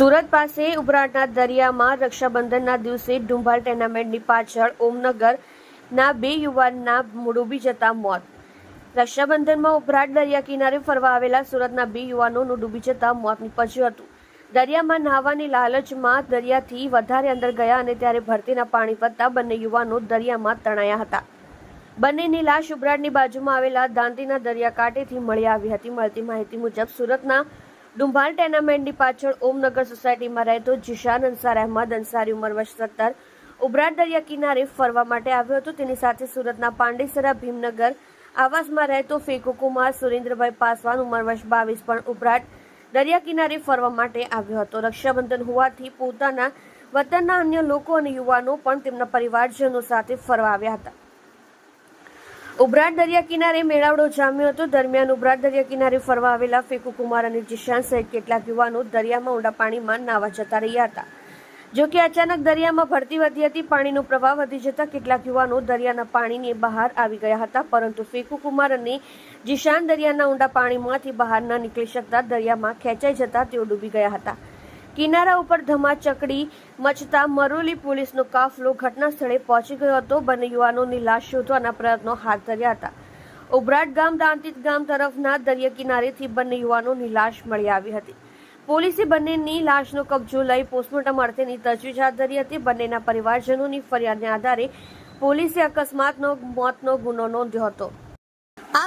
સુરત પાસે ઉભરાટના દરિયામાં રક્ષાબંધનના દિવસે ડુંભાર ટેર્નામેન્ટની પાછળ ઓમનગરના બે યુવાનના ડૂબી જતા મોત. રક્ષાબંધનમાં ઉભરાટ દરિયા કિનારે ફરવા આવેલા સુરતના બે યુવાનોનું ડૂબી જતા મોત નીપજ્યું હતું. દરિયામાં નહાવાની લાલચમાં દરિયાથી વધારે અંદર ગયા અને ત્યારે ભરતીના પાણી વધતા બંને યુવાનો દરિયામાં તણાયા હતા. બંનેની લાશ ઉભરાટની બાજુમાં આવેલા દાંતીના દરિયા કાંઠેથી મળી આવી હતી. મળતી માહિતી મુજબ સુરતના ડુંભાલ ટેનામેન્ટની પાછળ ઓમનગર સોસાયટીમાં રહેતો જીશાન અંસાર અહેમદ અંસારી ઉંમર વર્ષ સત્તર, ઉભરાટ દરિયા કિનારે ફરવા માટે આવ્યો હતો. તેની સાથે સુરતના પાંડેસરા ભીમનગર આવાસમાં રહેતો ફેકો કુમાર સુરેન્દ્રભાઈ પાસવાન ઉંમર વર્ષ બાવીસ પણ ઉભરાટ દરિયા કિનારે ફરવા માટે આવ્યો હતો. રક્ષાબંધન હોવાથી પોતાના વતનના અન્ય લોકો અને યુવાનો પણ તેમના પરિવારજનો સાથે ફરવા આવ્યા હતા. ઉભરાટ દરિયા કિનારે મેળાવડો જામ્યો હતો. દરમિયાન ઉભરાટ દરિયા કિનારે ફરવા આવેલા ફેકુ કુમાર અને જીશાન સહિત કેટલાક યુવાનો દરિયામાં ઊંડા પાણીમાં નાવા જતા રહ્યા હતા. જો કે અચાનક દરિયામાં ભરતી વધી હતી, પાણીનો પ્રવાહ વધી જતા કેટલાક યુવાનો દરિયાના પાણીની બહાર આવી ગયા હતા. પરંતુ ફેકુ કુમાર અને જીશાન દરિયાના ઊંડા પાણીમાંથી બહાર ન નીકળી શકતા દરિયામાં ખેંચાઈ જતા તેઓ ડૂબી ગયા હતા. કિનારા ઉપર ધમાચકડી મચતા મરોલી પોલીસનો કાફલો ઘટના સ્થળે પહોંચી ગયો હતો. બંને યુવાનોની લાશ શોધવાના પ્રયત્નો હાથ ધર્યા હતા. ઉભરાટ ગામ, દાંતિત ગામ તરફના દરિયા કિનારેથી બંને યુવાનોની લાશ મળી આવી હતી. પોલીસે બંનેની લાશનો કબજો લઈ પોસ્ટમોર્ટમ અર્થેની તજવીજ હાથ ધરી હતી. બંનેના પરિવારજનોની ફરિયાદને આધારે પોલીસે અકસ્માતનો, મોતનો ગુનો નોંધ્યો હતો.